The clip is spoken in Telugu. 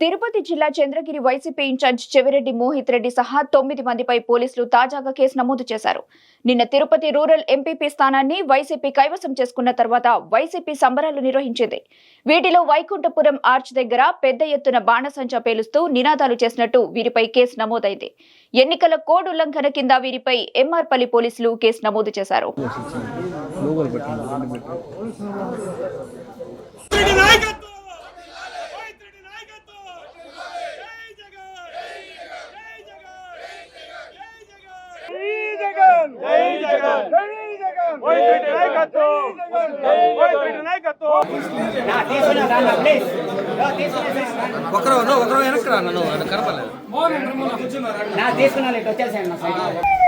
తిరుపతి జిల్లా చంద్రగిరి వైసీపీ ఇన్ఛార్జ్ చెవిరెడ్డి మోహిత్ రెడ్డి సహా తొమ్మిది మందిపై పోలీసులు తాజాగా కేసు నమోదు చేశారు. నిన్న తిరుపతి రూరల్ ఎంపీపీ స్థానాన్ని వైసీపీ కైవసం చేసుకున్న తర్వాత వైసీపీ సంబరాలు నిర్వహించింది. వీటిలో వైకుంఠపురం ఆర్చ్ దగ్గర పెద్ద ఎత్తున బాణసంచా పేలుస్తూ నినాదాలు చేసినట్టు వీరిపై కేసు నమోదైంది. ఎన్నికల కోడ్ ఉల్లంఘన కింద వీరిపై ఎంఆర్పల్లి పోలీసులు కేసు నమోదు చేశారు. ఒకరు ఒకరు వెనక్కి రా నన్ను కనపడలేదు. నా తీసుకున్నా ఇటు వచ్చేసాను నా సైడ్.